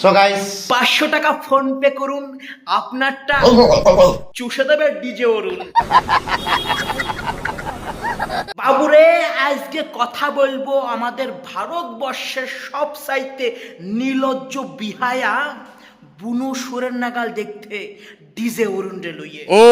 So guys পাঁচশো টাকা phone pay করুন আপনারটা চুষে দেবে ডিজে অরুণ। বাবুরে আজকে কথা বলব আমাদের ভারতবর্ষের সব সাইতে নীলজ্জ বিহায়া বুনো সুরের নাগাল দেখতে ডিজে অরুণ রে লইয়ে। ও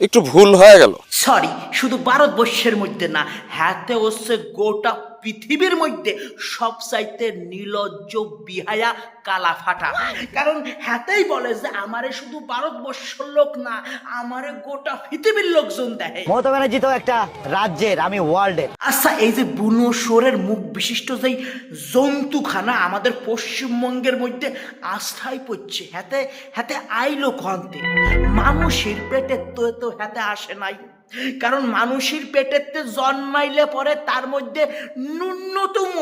একটু ভুল হয়ে গেল। সরি শুধু ভারতবর্ষের মধ্যে না হ্যাতে হচ্ছে গোটা পৃথিবীর মধ্যে সব চাইতে নীলজ্জ বিহায়া কালা ফাটা। কারণ হ্যাতেই বলে যে আমারে শুধু ভারতবর্ষের লোক না আমারে গোটা পৃথিবীর লোকজন দেখে। মমতা ব্যানার্জি তো একটা রাজ্যের আমি ওয়ার্ল্ডের আচ্ছা এই যে বুনো সোরের মুখ বিশিষ্ট যেই জন্তুখানা আমাদের পশ্চিমবঙ্গের মধ্যে আস্থায় পড়ছে হাতে হাতে আইলো কন্তে মানুষের পেটে তো তো হাতে আসে নাই। কারণ মানুষের পেটেতে জন্মাইলে পরে তার মধ্যে ন্যূনতম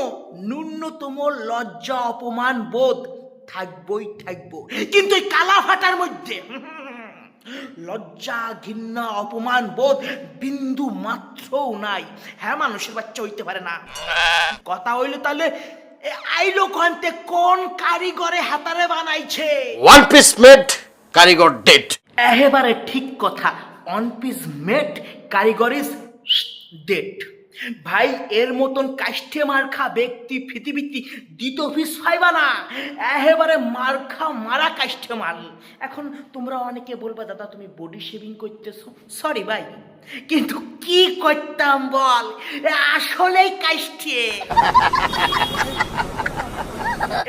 ন্যূনতম লজ্জা অপমান বোধ থাকবই থাকব। কিন্তু এই কালা ফাটার মধ্যে লজ্জা ঘৃণা অপমান বোধ বিন্দু মাত্রও নাই। হ্যাঁ মানুষের বাচ্চা হইতে পারে না। কথা হইল তাহলে আইলো কন্তে কোন কারিগরে হাতারে বানাইছে? ওয়ান পিস মেড কারিগর ডেট একেবারে ঠিক কথা অন পিস মেট কারিগর ইজ ডেট ভাই, এর মতন কাষ্ঠে মার্খা ব্যক্তি পৃথিবীতে দ্বিতীয় ফিস না। একেবারে মার্খা মারা কাষ্ঠে মাল। এখন তোমরা অনেকে বলবা, দাদা, তুমি বডি শেভিং করতেছ? সরি ভাই, কিন্তু কি করতাম বল? আসলেই কাষ্ঠে।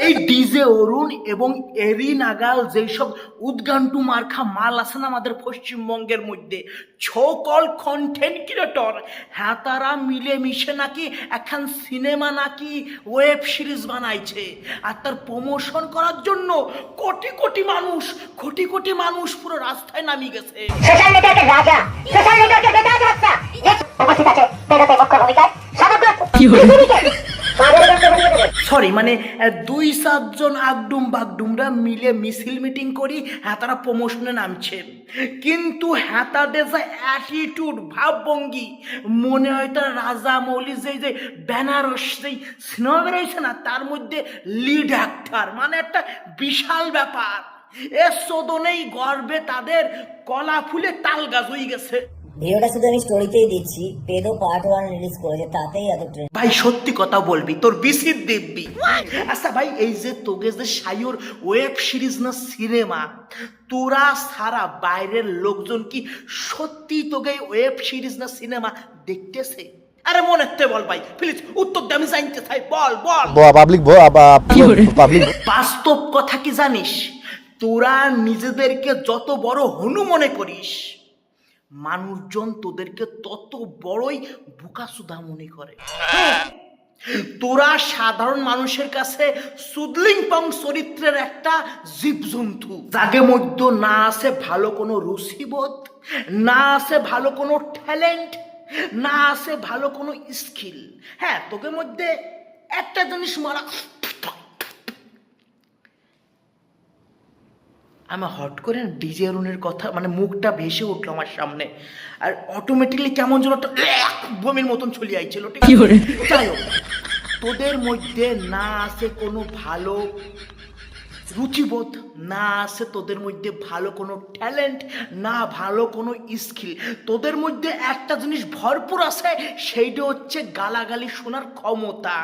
এই ডিজে অরুণ এবং এরি নাগাল যেসব উদ্গান্টু মার্খা মাল আছে না আমাদের পশ্চিমবঙ্গের মধ্যে ছোকল কন্টেন্ট ক্রিয়েটর হ্যাঁ তারা মিলে মিশে নাকি এখন সিনেমা নাকি ওয়েব সিরিজ বানাইছে আর তার প্রমোশন করার জন্য কোটি কোটি মানুষ কোটি কোটি মানুষ পুরো রাস্তায় নামিয়ে গেছে। সোশ্যাল নেটওয়ার্কের রাজা সোশ্যাল নেটওয়ার্কের বেতাজ উপস্থিত আছে বেরোতে মুখ্য ভূমিকায় সমগ্র পৃথিবীকে সরি মানে দুই সাতজন আগডুম বাগডুমরা মিলে মিছিল মিটিং করি হ্যাঁ তারা প্রমোশনে নামছে। কিন্তু হ্যাঁ তাদের যে অ্যাটিটিউড ভাবভঙ্গি, মনে হয় তার রাজা মৌলি যেই যে বেনারস, যেই সিনেমা বেরোইছে না, তার মধ্যে লিড অ্যাক্টার মানে একটা বিশাল ব্যাপার। এ সদনেই গর্বে তাদের কলা ফুলে তাল গাছ হয়ে গেছে। ভিডিওটা শুধু আমি স্টোরিতেই দিচ্ছি। পেদো পার্ট ওয়ান রিলিজ করেছে তাতেই এত ট্রেন্ড ভাই সত্যি কথা বলবি তোর বিসির দিব্যি। আচ্ছা ভাই এই যে তোকে যে ওয়েব সিরিজ না সিনেমা তোরা সারা বাইরের লোকজন কি সত্যি তোকে ওয়েব সিরিজ না সিনেমা দেখতেছে? আরে মনে হচ্ছে বল ভাই প্লিজ উত্তর দে আমি জানতে চাই বল বল। পাবলিক পাবলিক বাস্তব কথা কি জানিস? তোরা নিজেদেরকে যত বড় হনু মনে করিস মানুষজন তোদেরকে তত বড়ই বোকাসুদা মনে করে। তোরা সাধারণ মানুষের কাছে সুদলিং পং চরিত্রের একটা জীবজন্তু। যাকে মধ্যে না আছে ভালো কোনো রুচিবোধ, না আছে ভালো কোনো ট্যালেন্ট, না আছে ভালো কোনো স্কিল। হ্যাঁ তোকে মধ্যে একটা জিনিস মারা আমি হট করে ডিজে অরুণের কথা মানে মুখটা ভেসে উঠল আমার সামনে আর অটোমেটিকলি কেমন যেন একটা বমির মতন চলে আইছিল ঠিক আছে? যাই হোক তোদের মধ্যে না আছে কোনো ভালো রুচিবোধ না আছে তোদের মধ্যে ভালো কোনো ট্যালেন্ট না ভালো কোনো স্কিল তোদের মধ্যে একটা জিনিস ভরপুর আছে সেইটা হচ্ছে গালাগালি শোনার ক্ষমতা।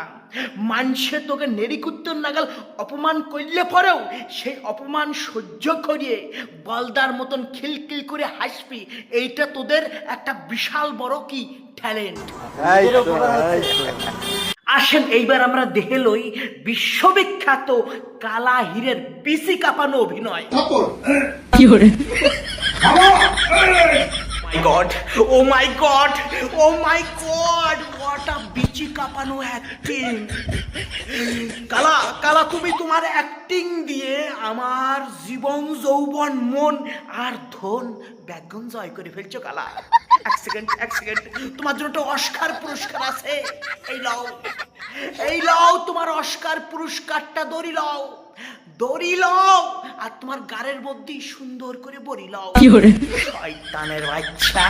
মানুষে তোকে নেরিকুত্তর নাগাল অপমান করলে পরেও সেই অপমান সহ্য করিয়ে বলদার মতন খিলখিল করে হাসবি এইটা তোদের একটা বিশাল বড় কি ট্যালেন্ট আসেন এইবার আমরা দেখে লই বিশ্ববিখ্যাত কালা হীরের পিসি কাঁপানো অভিনয়। My god oh my god oh my god what a বিচি কাঁপানো অ্যাক্টিং কালা কালা তুমি তোমার অ্যাক্টিং দিয়ে আমার জীবন যৌবন মন আর ধন ব্যাগন জয় করে ফেলছো কালা। এক সেকেন্ড এক সেকেন্ড তোমার জন্য একটা অস্কার পুরস্কার আছে। এই লও এই লও তোমার অস্কার পুরস্কারটা দড়ি লও দড়ি লও আর তোমার গাড়ের মধ্যেই সুন্দর করে বড়ি লও শয়তানের বাচ্চা।